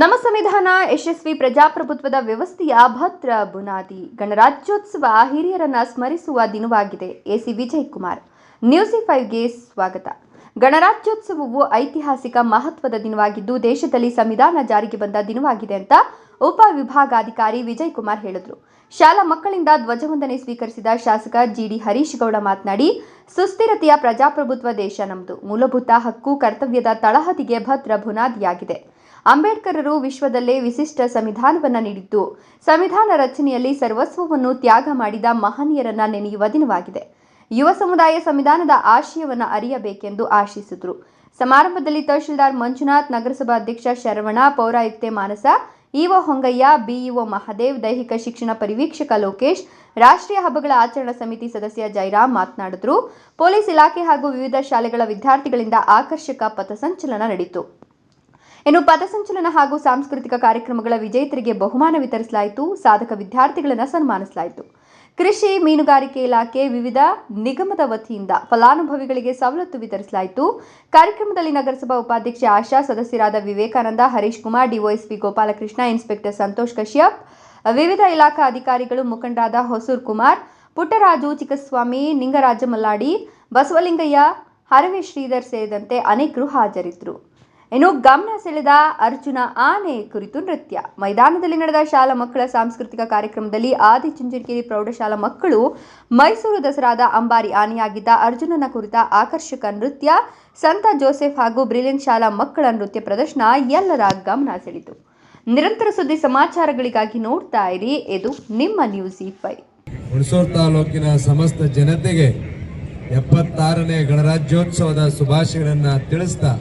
ನಮ್ಮ ಸಂವಿಧಾನ ಯಶಸ್ವಿ ಪ್ರಜಾಪ್ರಭುತ್ವದ ವ್ಯವಸ್ಥೆಯ ಭದ್ರ ಬುನಾದಿ. ಗಣರಾಜ್ಯೋತ್ಸವ ಹಿರಿಯರನ್ನ ಸ್ಮರಿಸುವ ದಿನವಾಗಿದೆ. ಎಸಿ ವಿಜಯ್ ಕುಮಾರ್ ನ್ಯೂಸಿ ಫೈವ್ಗೆ ಸ್ವಾಗತ. ಗಣರಾಜ್ಯೋತ್ಸವವು ಐತಿಹಾಸಿಕ ಮಹತ್ವದ ದಿನವಾಗಿದ್ದು, ದೇಶದಲ್ಲಿ ಸಂವಿಧಾನ ಜಾರಿಗೆ ಬಂದ ದಿನವಾಗಿದೆ ಅಂತ ಉಪ ವಿಭಾಗಾಧಿಕಾರಿ ವಿಜಯ್ ಕುಮಾರ್ ಹೇಳಿದರು. ಶಾಲಾ ಮಕ್ಕಳಿಂದ ಧ್ವಜವಂದನೆ ಸ್ವೀಕರಿಸಿದ ಶಾಸಕ ಜಿಡಿ ಹರೀಶ್ ಗೌಡ ಮಾತನಾಡಿ, ಸುಸ್ಥಿರತೆಯ ಪ್ರಜಾಪ್ರಭುತ್ವ ದೇಶ ನಮ್ಮದು ಮೂಲಭೂತ ಹಕ್ಕು, ಕರ್ತವ್ಯದ ತಳಹದಿಗೆ ಭದ್ರ ಬುನಾದಿಯಾಗಿದೆ. ಅಂಬೇಡ್ಕರರು ವಿಶ್ವದಲ್ಲೇ ವಿಶಿಷ್ಟ ಸಂವಿಧಾನವನ್ನು ನೀಡಿದ್ದು. ಸಂವಿಧಾನ ರಚನೆಯಲ್ಲಿ ಸರ್ವಸ್ವವನ್ನು ತ್ಯಾಗ ಮಾಡಿದ ಮಹನೀಯರನ್ನ ನೆನೆಯುವ ದಿನವಾಗಿದೆ. ಯುವ ಸಮುದಾಯ ಸಂವಿಧಾನದ ಆಶಯವನ್ನು ಅರಿಯಬೇಕೆಂದು ಆಶಿಸಿದರು. ಸಮಾರಂಭದಲ್ಲಿ ತಹಶೀಲ್ದಾರ್ ಮಂಜುನಾಥ್, ನಗರಸಭಾ ಅಧ್ಯಕ್ಷ ಶರವಣ, ಪೌರಾಯುಕ್ತೆ ಮಾನಸ ಇಒ ಹೊಂಗಯ್ಯ ಬಿಇಒ ಮಹದೇವ್, ದೈಹಿಕ ಶಿಕ್ಷಣ ಪರಿವೀಕ್ಷಕ ಲೋಕೇಶ್, ರಾಷ್ಟ್ರೀಯ ಹಬ್ಬಗಳ ಆಚರಣಾ ಸಮಿತಿ ಸದಸ್ಯ ಜೈರಾಮ್ ಮಾತನಾಡಿದರು. ಪೊಲೀಸ್ ಇಲಾಖೆ ಹಾಗೂ ವಿವಿಧ ಶಾಲೆಗಳ ವಿದ್ಯಾರ್ಥಿಗಳಿಂದ ಆಕರ್ಷಕ ಪಥಸಂಚಲನ ನಡೆಯಿತು ಇನ್ನು ಪಥಸಂಚಲನ ಹಾಗೂ ಸಾಂಸ್ಕೃತಿಕ ಕಾರ್ಯಕ್ರಮಗಳ ವಿಜೇತರಿಗೆ ಬಹುಮಾನ ವಿತರಿಸಲಾಯಿತು. ಸಾಧಕ ವಿದ್ಯಾರ್ಥಿಗಳನ್ನು ಸನ್ಮಾನಿಸಲಾಯಿತು. ಕೃಷಿ, ಮೀನುಗಾರಿಕೆ ಇಲಾಖೆ ವಿವಿಧ ನಿಗಮದ ವತಿಯಿಂದ ಫಲಾನುಭವಿಗಳಿಗೆ ಸವಲತ್ತು ವಿತರಿಸಲಾಯಿತು. ಕಾರ್ಯಕ್ರಮದಲ್ಲಿ ನಗರಸಭಾ ಉಪಾಧ್ಯಕ್ಷೆ ಆಶಾ, ಸದಸ್ಯರಾದ ವಿವೇಕಾನಂದ, ಹರೀಶ್ ಕುಮಾರ್ ಡಿಒಎಸ್ಪಿ ಗೋಪಾಲಕೃಷ್ಣ, ಇನ್ಸ್ಪೆಕ್ಟರ್ ಸಂತೋಷ್ ಕಶ್ಯಪ್, ವಿವಿಧ ಇಲಾಖಾ ಅಧಿಕಾರಿಗಳು ಮುಖಂಡರಾದ ಹೊಸೂರ್ ಕುಮಾರ್, ಪುಟ್ಟರಾಜು ಚಿಕ್ಕಸ್ವಾಮಿ, ನಿಂಗರಾಜ ಮಲ್ಲಾಡಿ, ಬಸವಲಿಂಗಯ್ಯ, ಹರವಿ ಶ್ರೀಧರ್ ಸೇರಿದಂತೆ ಅನೇಕರು ಹಾಜರಿದ್ದರು. ಇನ್ನು ಗಮನ ಸೆಳೆದ ಅರ್ಜುನ ಆನೆ ಕುರಿತು ನೃತ್ಯ. ಮೈದಾನದಲ್ಲಿ ನಡೆದ ಶಾಲಾ ಮಕ್ಕಳ ಸಾಂಸ್ಕೃತಿಕ ಕಾರ್ಯಕ್ರಮದಲ್ಲಿ ಆದಿಚುಂಚನಗಿರಿ ಪ್ರೌಢಶಾಲಾ ಮಕ್ಕಳು ಮೈಸೂರು ದಸರಾದ ಅಂಬಾರಿ ಆನೆಯಾಗಿದ್ದ ಅರ್ಜುನನ ಕುರಿತ ಆಕರ್ಷಕ ನೃತ್ಯ, ಸಂತ ಜೋಸೆಫ್ ಹಾಗೂ ಬ್ರಿಲಿಯನ್ ಶಾಲಾ ಮಕ್ಕಳ ನೃತ್ಯ ಪ್ರದರ್ಶನ ಎಲ್ಲರ ಗಮನ ಸೆಳೆಯಿತು. ನಿರಂತರ ಸುದ್ದಿ ಸಮಾಚಾರಗಳಿಗಾಗಿ ನೋಡ್ತಾ ಇರಿ. ಇದು ನಿಮ್ಮ ನ್ಯೂಸ್ ಈ ಫೈ ಹುಣಸೂರು ತಾಲೂಕಿನ ಸಮಸ್ತ ಜನತೆಗೆ ಎಪ್ಪತ್ತಾರನೇ ಗಣರಾಜ್ಯೋತ್ಸವದ ಶುಭಾಶಯಗಳನ್ನು ತಿಳಿಸ್ತಾ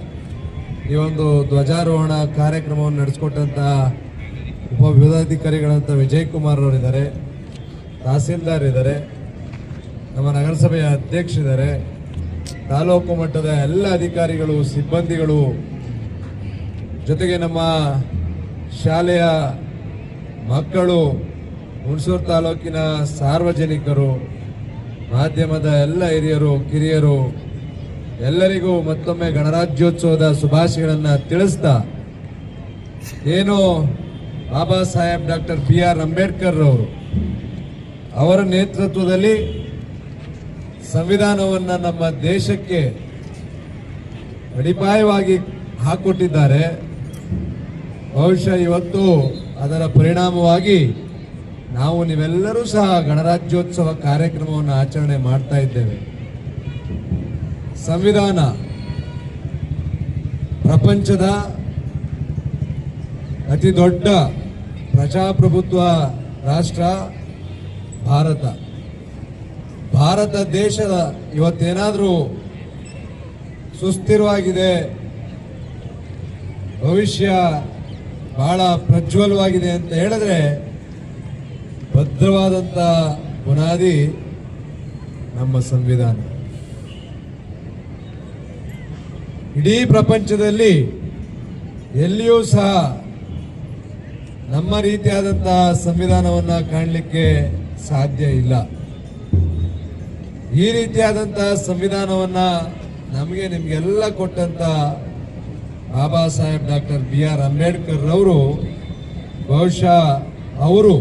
ಈ ಒಂದು ಧ್ವಜಾರೋಹಣ ಕಾರ್ಯಕ್ರಮವನ್ನು ನಡೆಸಿಕೊಟ್ಟಂತಹ ಉಪವಿಭಾಗಾಧಿಕಾರಿಗಳಂತ ವಿಜಯ್ ಕುಮಾರ್ ಅವರಿದ್ದಾರೆ, ತಹಸೀಲ್ದಾರ್ ಇದ್ದಾರೆ, ನಮ್ಮ ನಗರಸಭೆಯ ಅಧ್ಯಕ್ಷರಿದ್ದಾರೆ ತಾಲೂಕು ಮಟ್ಟದ ಎಲ್ಲ ಅಧಿಕಾರಿಗಳು, ಸಿಬ್ಬಂದಿಗಳು ಜೊತೆಗೆ ನಮ್ಮ ಶಾಲೆಯ ಮಕ್ಕಳು, ಹುಣಸೂರು ತಾಲೂಕಿನ ಸಾರ್ವಜನಿಕರು, ಮಾಧ್ಯಮದ ಎಲ್ಲ ಹಿರಿಯರು, ಕಿರಿಯರು ಎಲ್ಲರಿಗೂ ಮತ್ತೊಮ್ಮೆ ಗಣರಾಜ್ಯೋತ್ಸವದ ಶುಭಾಶಯಗಳನ್ನು ತಿಳಿಸ್ತಾ, ಏನು Baba Saheb doctor B R Ambedkar ಅವರು ಅವರ ನೇತೃತ್ವದಲ್ಲಿ ಸಂವಿಧಾನವನ್ನು ನಮ್ಮ ದೇಶಕ್ಕೆ ಅಡಿಪಾಯವಾಗಿ ಹಾಕೊಟ್ಟಿದ್ದಾರೆ. ಬಹುಶಃ ಇವತ್ತು ಅದರ ಪರಿಣಾಮವಾಗಿ ನಾವು ನೀವೆಲ್ಲರೂ ಸಹ ಗಣರಾಜ್ಯೋತ್ಸವ ಕಾರ್ಯಕ್ರಮವನ್ನು ಆಚರಣೆ ಮಾಡ್ತಾ ಇದ್ದೇವೆ. ಸಂವಿಧಾನ ಪ್ರಪಂಚದ ಅತಿ ದೊಡ್ಡ ಪ್ರಜಾಪ್ರಭುತ್ವ ರಾಷ್ಟ್ರ ಭಾರತ. ಭಾರತ ದೇಶದ ಇವತ್ತೇನಾದರೂ ಸುಸ್ಥಿರವಾಗಿದೆ, ಭವಿಷ್ಯ ಬಹಳ ಪ್ರಜ್ವಲವಾಗಿದೆ ಅಂತ ಹೇಳಿದ್ರೆ ಭದ್ರವಾದಂಥ ಬುನಾದಿ ನಮ್ಮ ಸಂವಿಧಾನ. ಇಡೀ ಪ್ರಪಂಚದಲ್ಲಿ ಎಲ್ಲಿಯೂ ಸಹ ನಮ್ಮ ರೀತಿಯಾದಂತಹ ಸಂವಿಧಾನವನ್ನ ಕಾಣಲಿಕ್ಕೆ ಸಾಧ್ಯ ಇಲ್ಲ. ಈ ರೀತಿಯಾದಂತಹ ಸಂವಿಧಾನವನ್ನ ನಮಗೆ ನಿಮಗೆಲ್ಲ ಕೊಟ್ಟಂತ Baba Saheb doctor B R Ambedkar ಅವರು ಬಹುಶಃ ಅವರು